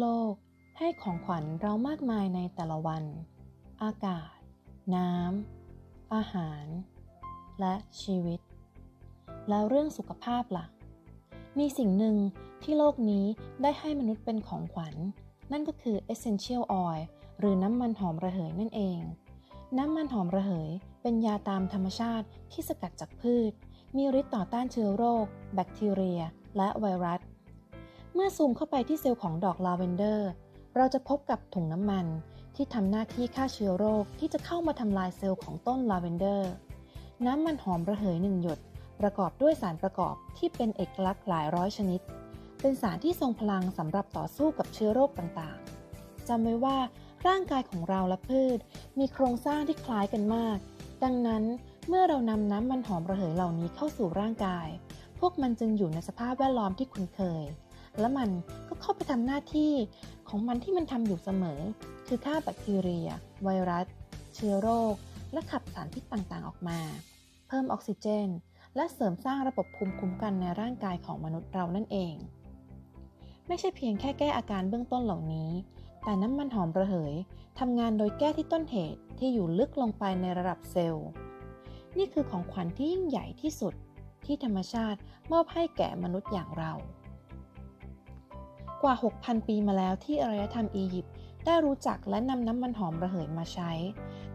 โลกให้ของขวัญเรามากมายในแต่ละวัน อากาศ น้ำ อาหาร และชีวิต แล้วเรื่องสุขภาพล่ะ มีสิ่งหนึ่งที่โลกนี้ได้ให้มนุษย์เป็นของขวัญ นั่นก็คือ essential oil หรือน้ำมันหอมระเหยนั่นเอง น้ำมันหอมระเหยเป็นยาตามธรรมชาติที่สกัดจากพืช มีฤทธิ์ต่อต้านเชื้อโรค แบคทีเรีย และไวรัส เมื่อซูมเข้าไปที่เซลล์ของดอกลาเวนเดอร์ เราจะพบกับถุงน้ำมันที่ทำหน้าที่ฆ่าเชื้อโรคที่จะเข้ามาทำลายเซลล์ของต้นลาเวนเดอร์ น้ำมันหอมระเหยหนึ่งหยด ประกอบด้วยสารประกอบที่เป็นเอกลักษณ์หลายร้อยชนิด เป็นสารที่ทรงพลังสำหรับต่อสู้กับเชื้อโรคต่างๆจำไว้ว่าร่างกายของเราและพืช มีโครงสร้างที่คล้ายกันมาก ดังนั้นเมื่อเรานำน้ำมันหอมระเหยเหล่านี้เข้าสู่ร่างกาย พวกมันจึงอยู่ในสภาพแวดล้อมที่คุ้นเคย และมันก็เข้าไปทำหน้าที่ของมันที่มันทำอยู่เสมอ คือฆ่าแบคทีเรีย ไวรัส เชื้อโรค และขับสารพิษต่างๆออกมา เพิ่มออกซิเจน และเสริมสร้างระบบภูมิคุ้มกันในร่างกายของมนุษย์เรานั่นเอง ไม่ใช่เพียงแค่แก้อาการเบื้องต้นเหล่านี้ แต่น้ำมันหอมระเหยทำงานโดยแก้ที่ต้นเหตุที่อยู่ลึกลงไปในระดับเซลล์ นี่คือของขวัญที่ยิ่งใหญ่ที่สุดที่ธรรมชาติมอบให้แก่มนุษย์อย่างเรา กว่า 6,000 ปีมาแล้วที่อารยธรรมอียิปต์ได้รู้จักและนำน้ำมันหอมระเหยมาใช้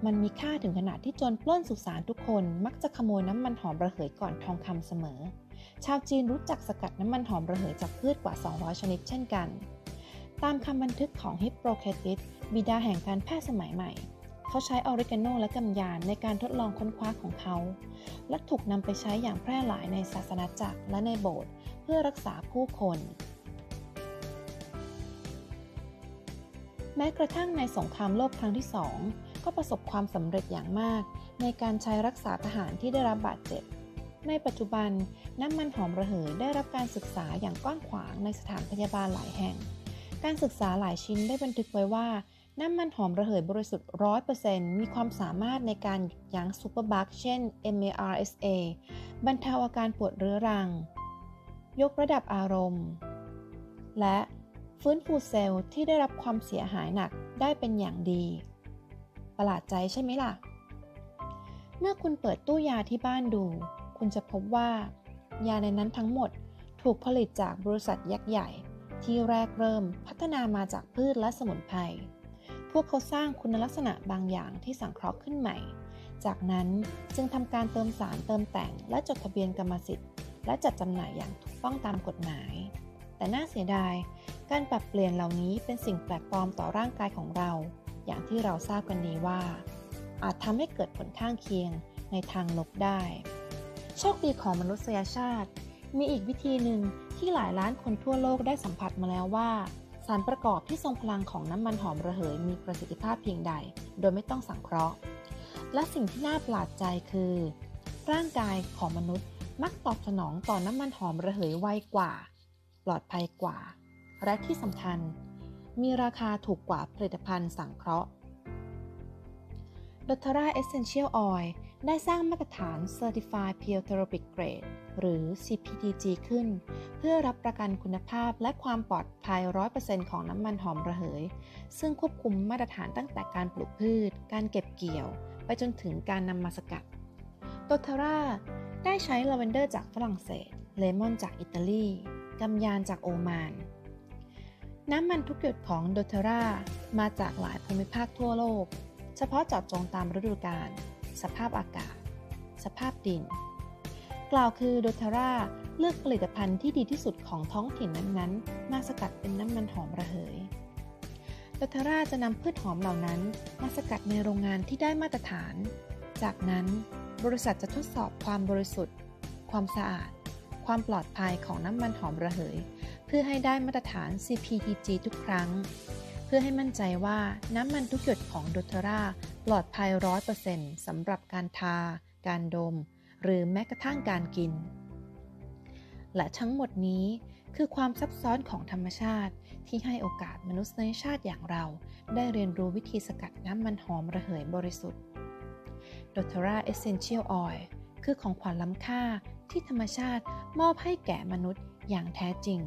มันมีค่าถึงขนาดที่โจรปล้นสุสานทุกคนมักจะขโมยน้ำมันหอมระเหยก่อนทองคำเสมอ ชาวจีนรู้จักสกัดน้ำมันหอมระเหยจากพืชกว่า 200 ชนิดเช่นกัน ตามคำบันทึกของฮิปโปเคติสบิดาแห่งการแพทย์สมัยใหม่ เขาใช้ออริกาโนและกำยานในการทดลองค้นคว้าของเขา และถูกนำไปใช้อย่างแพร่หลายในศาสนาจักรและในโบสถ์เพื่อรักษาผู้คน แม้กระทั่งในสงครามโลกครั้งที่สองก็ประสบความสำเร็จอย่างมาก ในการใช้รักษาทหารที่ได้รับบาดเจ็บ ในปัจจุบันน้ำมันหอมระเหยได้รับการศึกษาอย่างกว้างขวางในสถานพยาบาลหลายแห่ง การศึกษาหลายชิ้นได้บันทึกไว้ว่าน้ำมันหอมระเหยบริสุทธิ์ 100%มีความสามารถในการหยุดยั้งซูเปอร์บัคเช่น MARSA บรรเทาอาการปวดเรื้อรัง ยกระดับอารมณ์ และ ฟื้นฟูเซลล์ที่ได้รับความเสียหายหนักได้เป็นอย่างดี ประหลาดใจใช่ไหมล่ะ เมื่อคุณเปิดตู้ยาที่บ้านดู คุณจะพบว่า ยาในนั้นทั้งหมดถูกผลิตจากบริษัทยักษ์ใหญ่ ที่แรกเริ่มพัฒนามาจากพืชและสมุนไพร พวกเขาสร้างคุณลักษณะบางอย่างที่สังเคราะห์ขึ้นใหม่ จากนั้นจึงทำการเติมสารเติมแต่ง และจดทะเบียนกรรมสิทธิ์ และจัดจำหน่ายอย่างถูกต้องตามกฎหมาย แต่น่าเสียดาย การปรับเปลี่ยนเหล่านี้เป็นสิ่งแปลกปลอมต่อร่างกายของเรา อย่างที่เราทราบกันดีว่า อาจทำให้เกิดผลข้างเคียงในทางลบได้ โชคดีของมนุษยชาติ มีอีกวิธีหนึ่งที่หลายล้านคนทั่วโลกได้สัมผัสมาแล้วว่า สารประกอบที่ทรงพลังของน้ำมันหอมระเหยมีประสิทธิภาพเพียงใด โดยไม่ต้องสังเคราะห์ และสิ่งที่น่าประหลาดใจคือ ร่างกายของมนุษย์มักตอบสนองต่อน้ำมันหอมระเหยไวกว่า ปลอดภัยกว่า และที่สำคัญ มีราคาถูกกว่าผลิตภัณฑ์สังเคราะห์ d o t e r a Essential Oil ได้สร้างมาตรฐาน Certified Pure Therapic Grade หรือ CPTG ขึ้น เพื่อรับประกันคุณภาพและความปลอดภัย 100%ของน้ำมันหอมระเหย ซึ่งควบคุมมาตรฐานตั้งแต่การปลูกพืช การเก็บเกี่ยว ไปจนถึงการนำมาสกัด d o t e r a ได้ใช้ลาเวนเดอร์จากฝรั่งเศส เลมอนจากอิตาลีกำยานจากโอมาน น้ำมันทุกหยดของโดเทรามาจากหลายภูมิภาคทั่วโลก เฉพาะเจาะจงตามฤดูกาล สภาพอากาศ สภาพดิน กล่าวคือโดเทราเลือกผลิตภัณฑ์ที่ดีที่สุดของท้องถิ่นนั้นๆ มาสกัดเป็นน้ำมันหอมระเหยโดเทราจะนำพืชหอมเหล่านั้น มาสกัดในโรงงานที่ได้มาตรฐาน จากนั้นบริษัทจะทดสอบความบริสุทธิ์ ความสะอาด ความปลอดภัยของน้ำมันหอมระเหย เพื่อให้ได้มาตรฐาน CPTG ทุกครั้ง เพื่อให้มั่นใจว่าน้ำมันทุกหยดของโดเทราปลอดภัย 100%สำหรับการทา การดม หรือแม้กระทั่งการกิน และทั้งหมดนี้คือความซับซ้อนของธรรมชาติที่ให้โอกาสมนุษยชาติอย่างเรา ได้เรียนรู้วิธีสกัดน้ำมันหอมระเหยบริสุทธิ์ d o t e r a Essential Oil คือของขวัญล้ำค่าที่ธรรมชาติมอบให้แก่มนุษย์อย่างแท้จริง